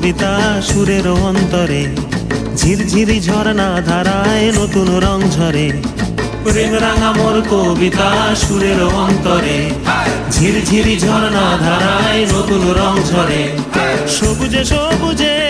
কবিতা সুরের অন্তরে। ঝিরঝিরি ঝর্ণা ধারায় নতুন রং ঝরে। প্রেম রাঙা মোর কবিতা সুরের অন্তরে। ঝিরঝিরি ঝর্ণা ধারায় নতুন রং ঝরে। সবুজে সবুজে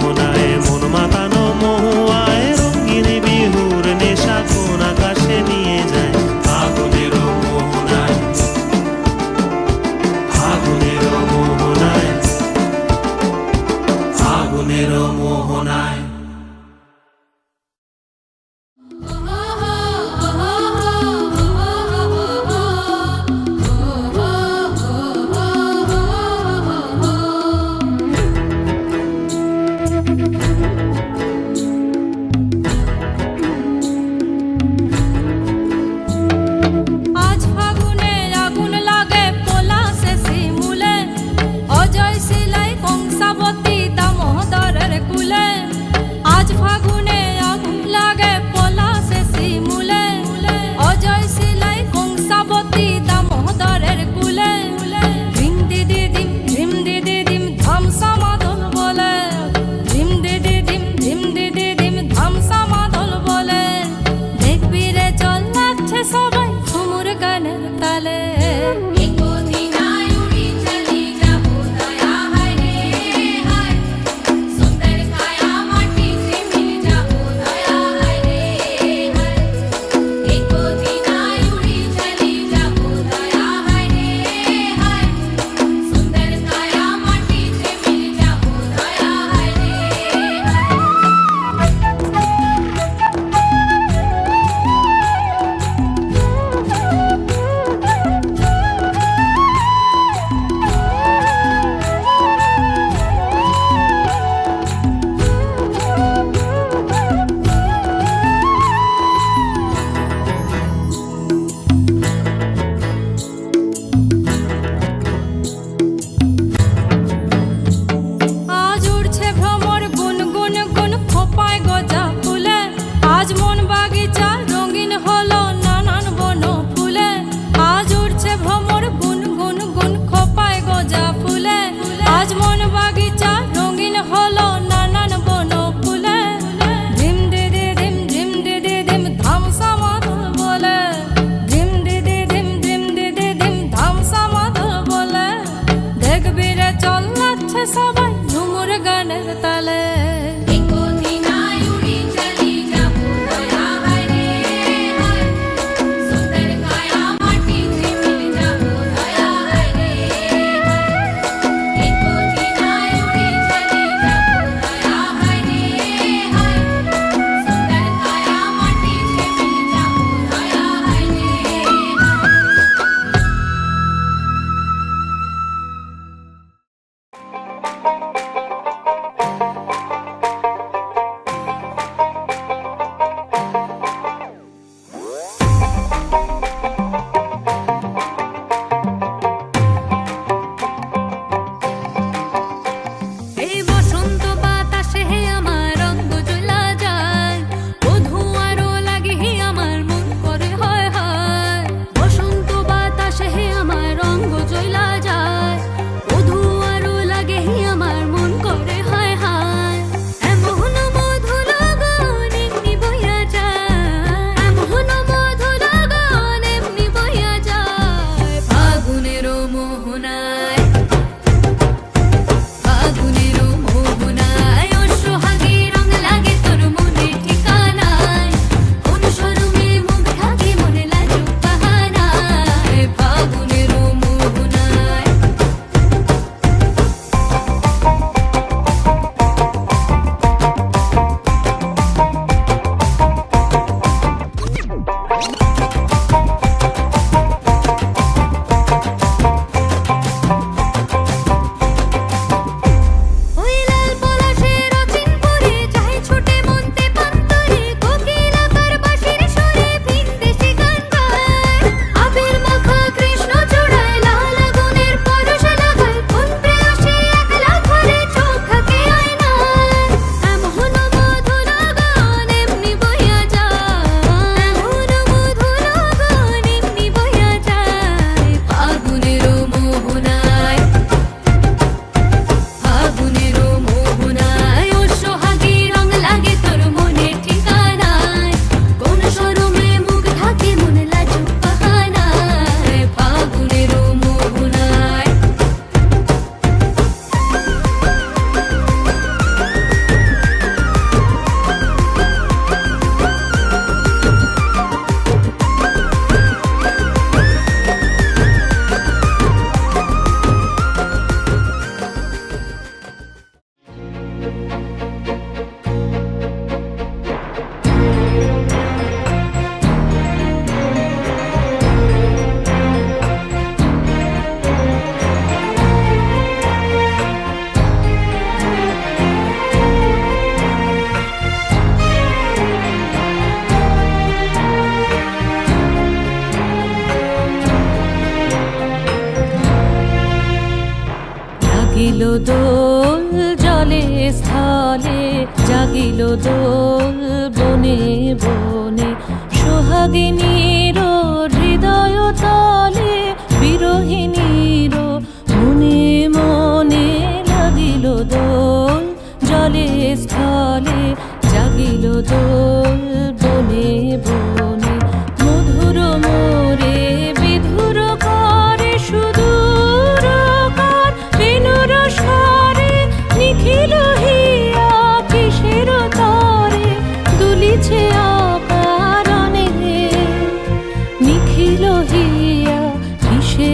মোহনায় সবাই নুমুর গানের তালে।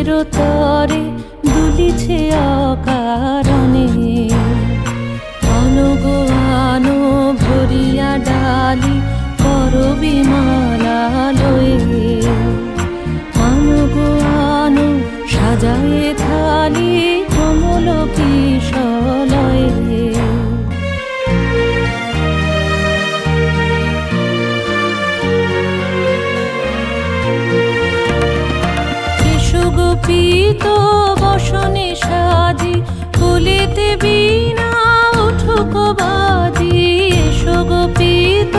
সুখের তরে দুলিছে অকারণে। অনগো ভরিয়া ডালি করবি মালা লয়ে অনগো আনো সাজায়ে থালি কমল কিশোর। পীত বসনে সাজি ফুলিতে বিনা উঠুক বাজি। এসো গো পীত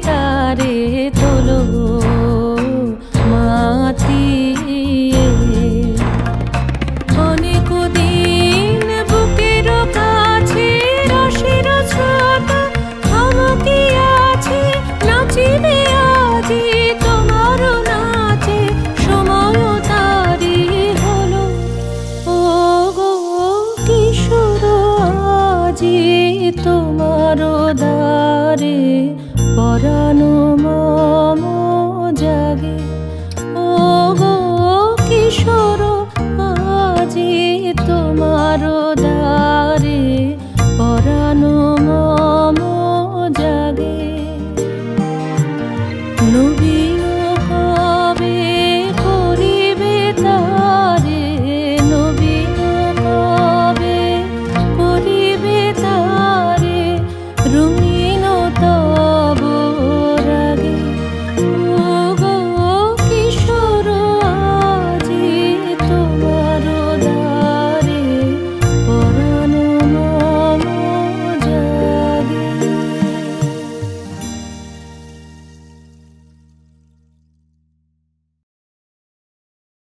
time.